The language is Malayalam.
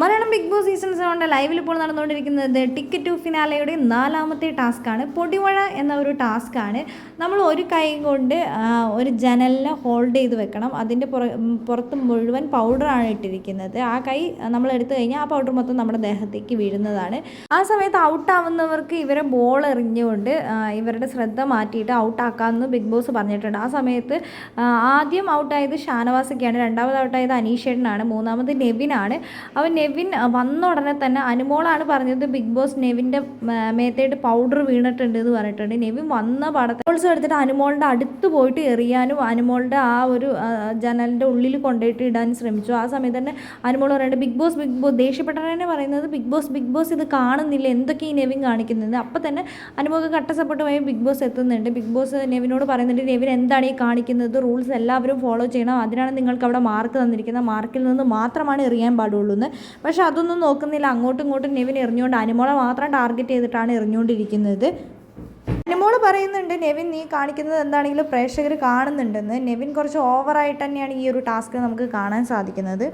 മലയാളം ബിഗ് ബോസ് സീസൺ സെവന്റെ ലൈവിൽ ഇപ്പോൾ നടന്നുകൊണ്ടിരിക്കുന്നത് ടിക്കറ്റ് ടു ഫിനാലയുടെ നാലാമത്തെ ടാസ്ക്കാണ്. പൊടിമഴ എന്ന ഒരു ടാസ്ക്കാണ്. നമ്മൾ ഒരു കൈ കൊണ്ട് ഒരു ജനലിനെ ഹോൾഡ് ചെയ്ത് വെക്കണം. അതിന്റെ പുറ പുറത്ത് മുഴുവൻ പൗഡറാണ് ഇട്ടിരിക്കുന്നത്. ആ കൈ നമ്മൾ എടുത്തു കഴിഞ്ഞാൽ ആ പൗഡർ മൊത്തം നമ്മുടെ ദേഹത്തേക്ക് വീഴുന്നതാണ്. ആ സമയത്ത് ഔട്ടാവുന്നവർക്ക് ഇവരെ ബോൾ എറിഞ്ഞുകൊണ്ട് ഇവരുടെ ശ്രദ്ധ മാറ്റിയിട്ട് ഔട്ടാക്കാമെന്ന് ബിഗ് ബോസ് പറഞ്ഞിട്ടുണ്ട്. ആ സമയത്ത് ആദ്യം ഔട്ടായത് ഷാനവാസൊക്കെയാണ്. രണ്ടാമത് ഔട്ടായത് അനീഷേട്ടനാണ്. മൂന്നാമത് നെവിനാണ്. അവൻ നെവിൻ വന്ന ഉടനെ തന്നെ അനുമോളാണ് പറഞ്ഞത് ബിഗ് ബോസ് നെവിന്റെ മേത്തേട്ട് പൗഡർ വീണിട്ടുണ്ട് എന്ന് പറഞ്ഞിട്ടുണ്ട്. നെവിൻ വന്ന പാടത്തെ ഓൾസോ എടുത്തിട്ട് അനുമോളുടെ അടുത്ത് പോയിട്ട് എറിയാനും അനുമോളുടെ ആ ഒരു ജനലിന്റെ ഉള്ളിൽ കൊണ്ടുപോയിട്ട് ഇടാൻ ശ്രമിച്ചു. ആ സമയത്ത് തന്നെ അനുമോൾ പറയുന്നത് ബിഗ് ബോസ് ബിഗ് ബോസ് ദേഷ്യപ്പെട്ട തന്നെ പറയുന്നത് ബിഗ് ബോസ് ബിഗ് ബോസ് ഇത് കാണുന്നില്ല. എന്തൊക്കെ ഈ നെവിൻ കാണിക്കുന്നത്? അപ്പം തന്നെ അനുമോൾക്ക് കട്ട സപ്പോർട്ടുമായി ബിഗ് ബോസ് എത്തുന്നുണ്ട്. ബിഗ് ബോസ് നെവിനോട് പറയുന്നുണ്ട് നെവിൻ എന്താണ് ഈ കാണിക്കുന്നത്? റൂൾസ് എല്ലാവരും ഫോളോ ചെയ്യണം. അതിനാണ് നിങ്ങൾക്ക് അവിടെ മാർക്ക് തന്നിരിക്കുന്നത്. മാർക്കിൽ നിന്ന് മാത്രമാണ് എറിയാൻ പാടുള്ളൂ എന്ന്. പക്ഷെ അതൊന്നും നോക്കുന്നില്ല. അങ്ങോട്ടും ഇങ്ങോട്ടും നെവിൻ എറിഞ്ഞുകൊണ്ട് അനുമോളെ മാത്രം ടാർഗറ്റ് ചെയ്തിട്ടാണ് എറിഞ്ഞുകൊണ്ടിരിക്കുന്നത്. അനുമോൾ പറയുന്നുണ്ട് നെവിൻ നീ കാണിക്കുന്നത് എന്താണെങ്കിലും പ്രേക്ഷകർ കാണുന്നുണ്ടെന്ന്. നെവിൻ കുറച്ച് ഓവറായിട്ട് തന്നെയാണ് ഈ ഒരു ടാസ്ക് നമുക്ക് കാണാൻ സാധിക്കുന്നത്.